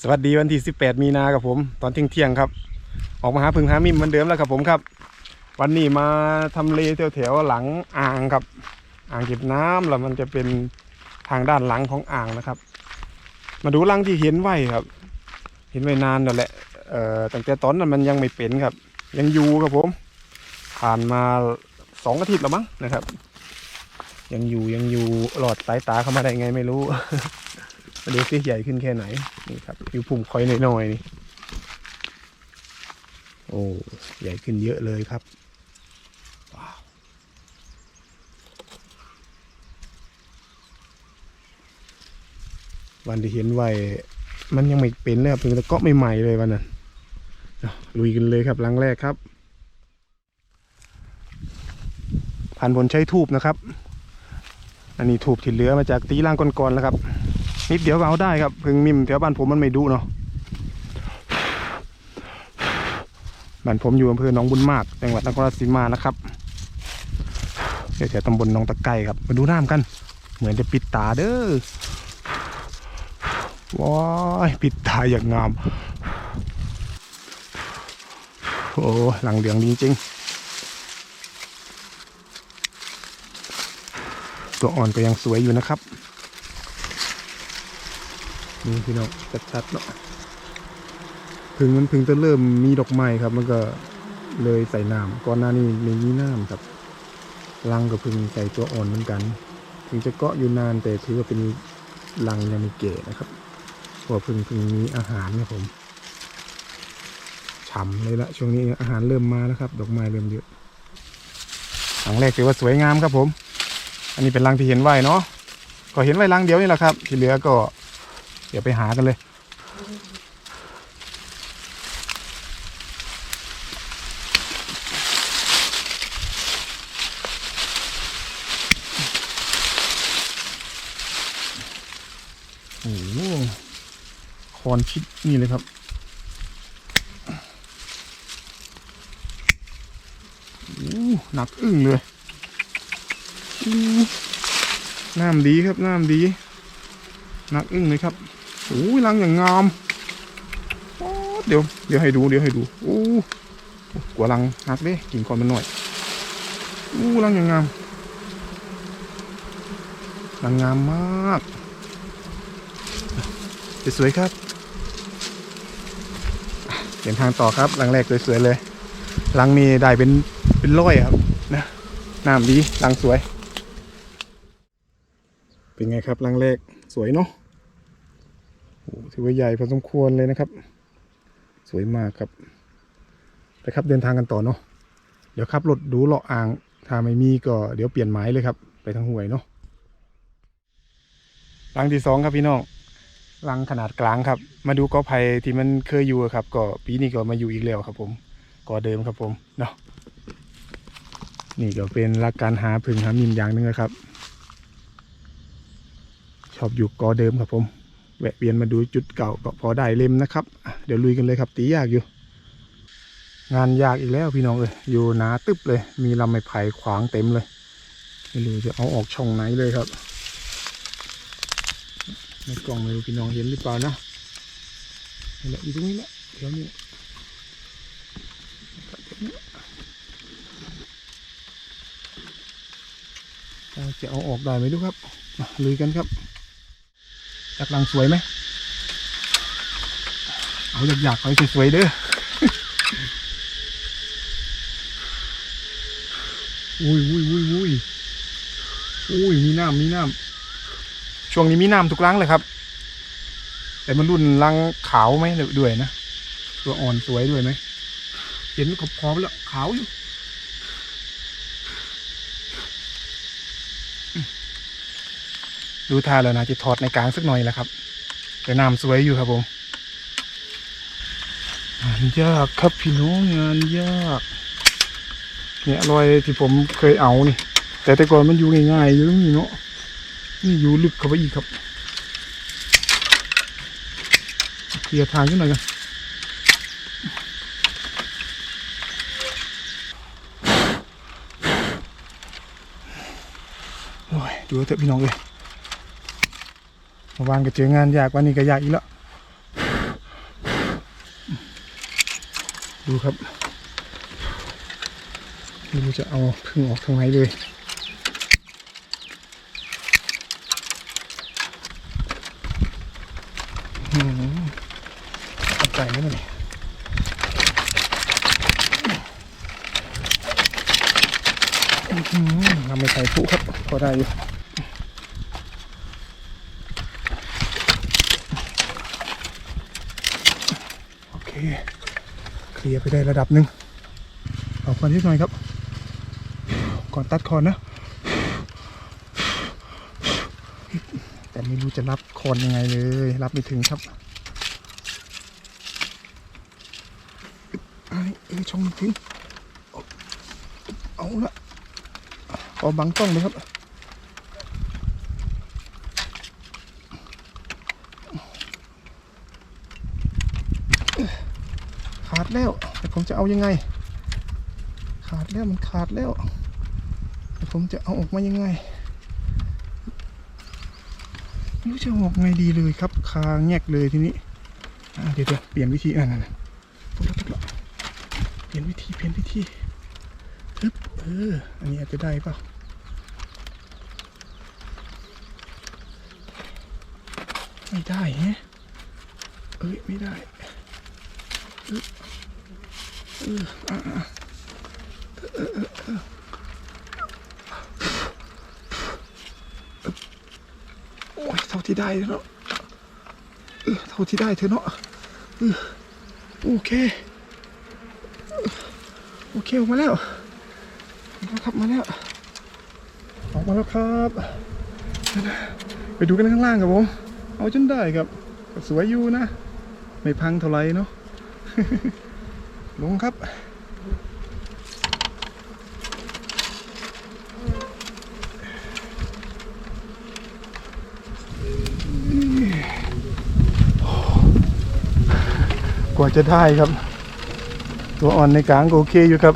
สวัสดีวันที่ 18 มีนาครับผม ตอนเที่ยงเที่ยงครับ ออกมาหาพึ่งหามิมเหมือนเดิมแล้วครับผมครับ วันนี้มาทำเลแถวๆหลังอ่างครับ อ่างเก็บน้ำแล้วมันจะเป็นทางด้านหลังของอ่างนะครับ มาดูรังที่เห็นไว้ครับ เห็นไว้นานแล้วแหละเอ่อตั้งแต่ตอนนั้นมันยังไม่เป็นครับ ยังอยู่ครับผม ผ่านมาสองอาทิตย์แล้วมั้งนะครับ ยังอยู่ยังอยู่หลอดสายตาเข้ามาได้ไงไม่รู้ มาดูสิใหญ่ขึ้นแค่ไหน นี่ครับอยู่พุ่มคอยน้อยๆนี่ โอ้ ใหญ่ขึ้นเยอะเลยครับ ว้าววันที่เห็นไว้มันยังไม่เป็นเลยครับเพิ่งจะเกาะใหม่ๆเลยวันนั้นลุยกันเลยครับลังแรกครับผ่านบนใช้ทูบนะครับ อันนี้ทูบที่เหลือมาจากตีล่างก่อนๆแล้วครับ นิดเดียวก็เอาได้ครับพึ่งมิมแถวบ้านผมมันไม่ดุเนาะบ้านผมอยู่อำเภอหนองบุญมาก จังหวัดนครราชสีมานะครับเดี๋ยวแถวตำบลหนองตะไคร่ครับ มาดูน้ำกัน เหมือนจะปิดตาเด้อว้ายปิดตาอย่างงาม โอ้หลังเหลืองดีจริงตัวอ่อนก็ยังสวยอยู่นะครับ นี่พี่น้องชัดๆเนาะพึ่งมันพึ่งจะเริ่มมีดอกไม้ครับ มันก็เลยใส่น้ำก่อนหน้านี้ไม่มีน้ำครับรังกับพึ่งใส่ตัวอ่อนเหมือนกัน ถึงจะเกาะอยู่นานแต่ถือว่าเป็นรังยังไม่เก๋นะครับเพราะว่าพึ่งพึ่งมีอาหารนี่ยผมฉ่ำเลยละช่วงนี้อาหารเริ่มมาแล้วครับ ดอกไม้เริ่มเยอะหลังแรกถือว่าสวยงามครับผม อันนี้เป็นรังที่เห็นไว้เนาะก็เห็นไว้รังเดียวนี่แหละครับ ที่เหลือก็ ดี๋ยวไปหากันเลย โอ้โหคอนชิดนี่เลยครับโอ้หนักอึ้งเลยน้ำดีครับน้ำดี หนักอึ้งเลยครับ โอ้ยรังอย่างงามเดี๋ยวเดี๋ยวให้ดูเดี๋ยวให้ดูโอ้กว่ารังหักเด้กิ่งคอนมันหน่อยโอ้รังอย่างงามรังงามมากสวยๆครับเดินทางต่อครับรังแรกสวยๆเลยรังนี้ได้เป็นเป็นร้อยครับนะน้ำดีรังสวย เป็นไงครับรังแรกสวยเนาะ ถือว่าใหญ่พอสมควรเลยนะครับ สวยมากครับไปครับเดินทางกันต่อเนาะเดี๋ยวขับรถดูเลาะอ่างถ้าไม่มีก็เดี๋ยวเปลี่ยนไม้เลยครับ ไปทางห้วยเนาะรังที่สองครับพี่น้องรังขนาดกลางครับ มาดูกอไผ่ที่มันเคยอยู่ครับ ก็ปีนี้ก็มาอยู่อีกแล้วครับผมกอเดิมครับผมเนาะนี่ก็เป็นหลักการหาพึ่งหามิมอย่างหนึงนะครับ ชอบอยู่กอเดิมครับผม แวะเวียนมาดูจุดเก่าก็พอได้เล่มนะครับ เดี๋ยวลุยกันเลยครับ ตียากอยู่ งานยากอีกแล้วพี่น้องเลยอยู่หนาตึบเลย มีลำไม้ไผ่ขวางเต็มเลยไม่รู้จะเอาออกช่องไหนเลยครับในกล่องไม่รู้พี่น้องเห็นหรือเปล่านะนี่แหละอยู่ตรงนี้แหละเดี๋ยวนี้ครับเดี๋ยวนี้จะเอาออกได้ไหมดูครับลุยกันครับ จักรังสวยไหมเอาอยากๆไปสวยๆเด้ออุ้ยอุ้ยอุ้ยอุ้ยอุ้ยมีน้ำมีน้ำช่วงนี้มีน้ำทุกรังเลยครับ แต่มันรุ่นรังขาวไหมด้วยนะ ตัวอ่อนสวยด้วยไหมเห็นขอบขอบๆแล้วขาวอยู่ ดูท่าแล้วนะจะถอดในกลางสักหน่อยแหละครับ แต่น้ำสวยอยู่ครับผมงานยากครับพี่น้องงานยากเนี่ยรอยที่ผมเคยเอานี่ แต่แต่ก่อนมันอยู่ง่ายๆอยู่ตรงนี้เนาะนี่อยู่ลึกเข้าไปอีกครับเคลียร์ทางขึ้นหน่อยกันโอ้ยดูเถอะพี่น้องเลย มื่อวานก็เจองานยากวันนี้ก็ยากอีกแล้วดูครับไม่รู้จะเอาพึ่งออกทางไหนเลยเอาใจนี่มันทำไม่ใส่ผู้ครับพอได้อยู่ ลียร์ไปได้ระดับหนึ่งเอาควันนิดหน่อยครับ ก่อนตัดคอนนะ แต่ไม่รู้จะรับคอนยังไงเลย รับไม่ถึงครับไอ้เอ้ช่องถึงเอาเอาละขอบังต้องเลยครับ ขาด แล้วแต่ผมจะเอายังไง ขาดแล้วมันขาดแล้วแต่ผมจะเอาออกมายังไงไม่รู้จะออกไงดีเลยครับ คาแงกเลยทีนี้อ่เดี๋ยวเปลี่ยนวิธีนั่นนั่นเปลี่ยนวิธีเปลี่ยนวิธีฮึบเอออันนี้อาจจะได้เปล่าไม่ได้ฮะเอ้ยไม่ได้ โอ้ยเท่าที่ได้เนาะเท่าที่ได้เธอะเนาะโอเค โอเคออกมาแล้วมาครับมาแล้ว ออกมาแล้วครับ ไปดูกันข้างล่างครับผม เอาจนได้ครับ สวยอยู่นะ ไม่พังเท่าไหร่เนาะ ลงครับกว่าจะได้ครับ ตัวอ่อนในกลางก็โอเคอยู่ครับ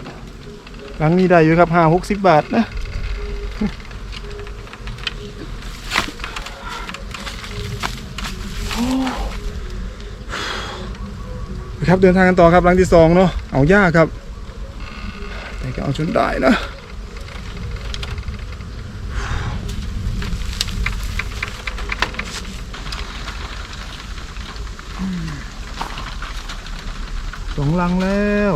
หลังนี้ได้อยู่ครับห้าหกสิบบาทนะ ครับเดินทางกันต่อครับหลังที่สองเนาะเอายากครับ แต่ก็เอาจนได้นะสองลังแล้ว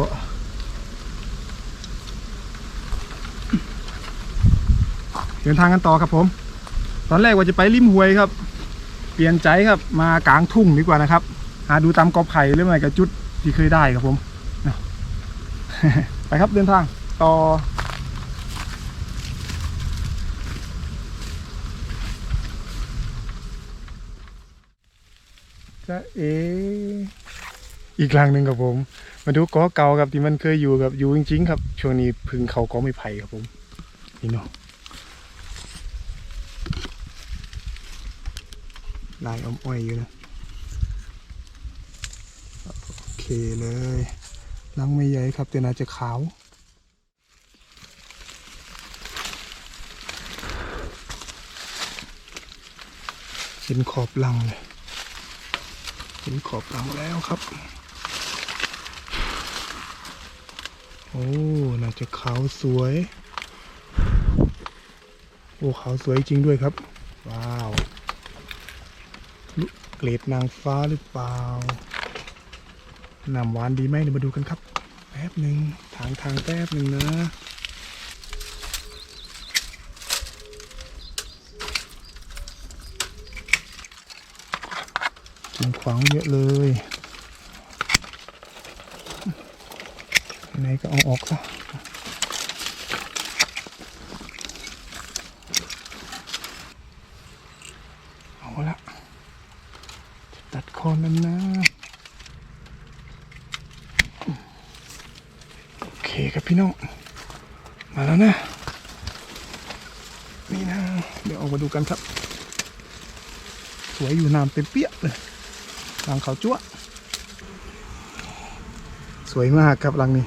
เดินทางกันต่อครับผม ตอนแรกว่าจะไปริมห้วยครับ เปลี่ยนใจครับมากลางทุ่งดีกว่านะครับ หาดูตามกอไผ่หรือไม่กับจุด ที่เคยได้ครับผมไปครับเดินทางต่อจะเออีกครั้งหนึ่งครับผม มาดูกอเก่าครับที่มันเคยอยู่กับอยู่จริงๆครับ ช่วงนี้พึ่งเขากอไม่ไผ่ครับผมนี่เนาะลายอ้อมอ้อยอยู่นะโอ เคเลยลังไม่ใหญ่ครับแต่น่าจะขาวเห็นขอบลังเลยเห็นขอบลังแล้วครับ โอ้ น่าจะขาวสวย โอ้ขาวสวยจริงด้วยครับ ว้าว เกรดนางฟ้าหรือเปล่า น้ำหวานดีไหมเดี๋ยวมาดูกันครับ แป๊บหนึ่งทางทางแป๊บหนึ่งนะกินขวางเยอะเลย ไหนก็เอาออกซะเอาละตัดคอนั้นนะ โอเคครับพี่น้อง มาแล้วนะ นี่นะ เดี๋ยวออกมาดูกันครับ สวยอยู่น้ำเป็นเปี้ยเลยรังเขาจั่วสวยมากครับรังนี้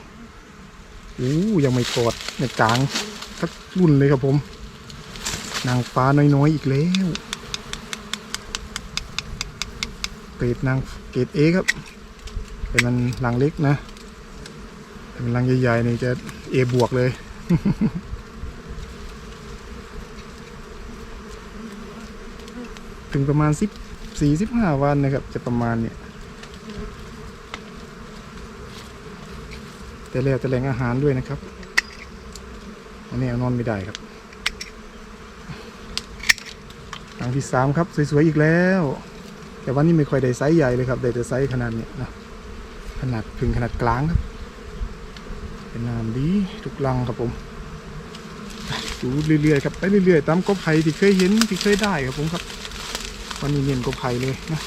โอ้ยังไม่กอดในกลางสักรุ่นเลยครับผม นางฟ้าน้อยๆอีกแล้วเกรดนางเกรดเอครับ แต่มันรังเล็กนะ ลังใหญ่ๆนี่จะเอบวกเลยถึงประมาณสิบสี่สิบห้าวันนะครับ จะประมาณเนี่ยแต่แล้วแต่แหล่งอาหารด้วยนะครับ อันนี้เอานอนไม่ได้ครับหลังที่สามครับสวยๆอีกแล้ว แต่วันนี้ไม่ค่อยได้ไซส์ใหญ่เลยครับได้แต่ไซส์ขนาดเนี้ยนะขนาดถึงขนาดกลางครับ เป็นน้ำดีทุกลังครับผมดูเรื่อยๆครับไปเรื่อยๆตามกบไผ่ที่เคยเห็นที่เคยได้ครับผมครับวันนี้เน้นกบไผ่เลยนะ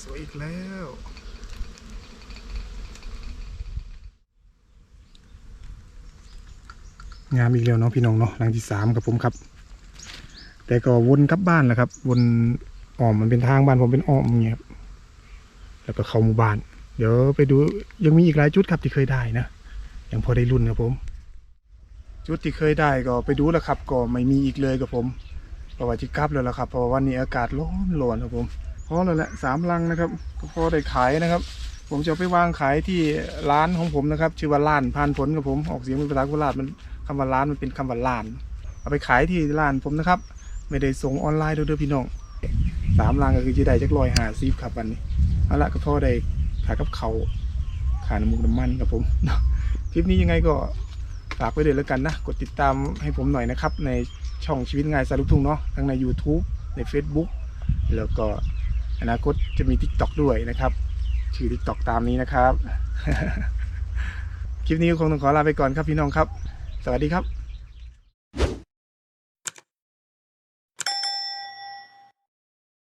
สวยๆอีกแล้ว งามอีกแล้วเนาะพี่น้องเนาะหลังที่สามครับผมครับ แต่ก็วนกลับบ้านแหละครับ วนอ้อมมันเป็นทางบ้านผมเป็นอ้อมอย่างเงี้ยครับแล้วก็เข้าหมู่บ้าน เดี๋ยวไปดูยังมีอีกหลายจุดครับที่เคยได้นะยังพอได้รุ่นครับผม จุดที่เคยได้ก็ไปดูแล้วครับ ก็ไม่มีอีกเลยครับผมเพราะว่าที่กลับแล้วล่ะครับเพราะว่าวันนี้อากาศร้อนร้อนครับผมพอแล้วแหละสามลังนะครับก็พอได้ขายนะครับ ผมจะไปวางขายที่ร้านของผมนะครับ ชื่อว่าร้านพานผลครับผมออกเสียงเป็นภาษาโคราชมัน คำว่าร้านมันเป็นคำว่าร้าน เอาไปขายที่ร้านผมนะครับ ไม่ได้ส่งออนไลน์เด้อเด้อพี่น้องสามลังก็คือจะได้จักรอยหาซีฟครับวันนี้เอาละก็พ่อได้ขายกับเขาขาน้ำมุกน้ำมันครับผมคลิปนี้ยังไงก็ฝากไว้เลยแล้วกันนะ กดติดตามให้ผมหน่อยนะครับ ในช่องชีวิตง่ายสายลูกทุ่งเนาะทั้งใน YouTube ใน Facebook แล้วก็อนาคตจะมี TikTok ด้วยนะครับ ชื่อ TikTok ตามนี้นะครับ คลิปนี้คงต้องขอลาไปก่อนครับพี่น้องครับ สวัสดีครับ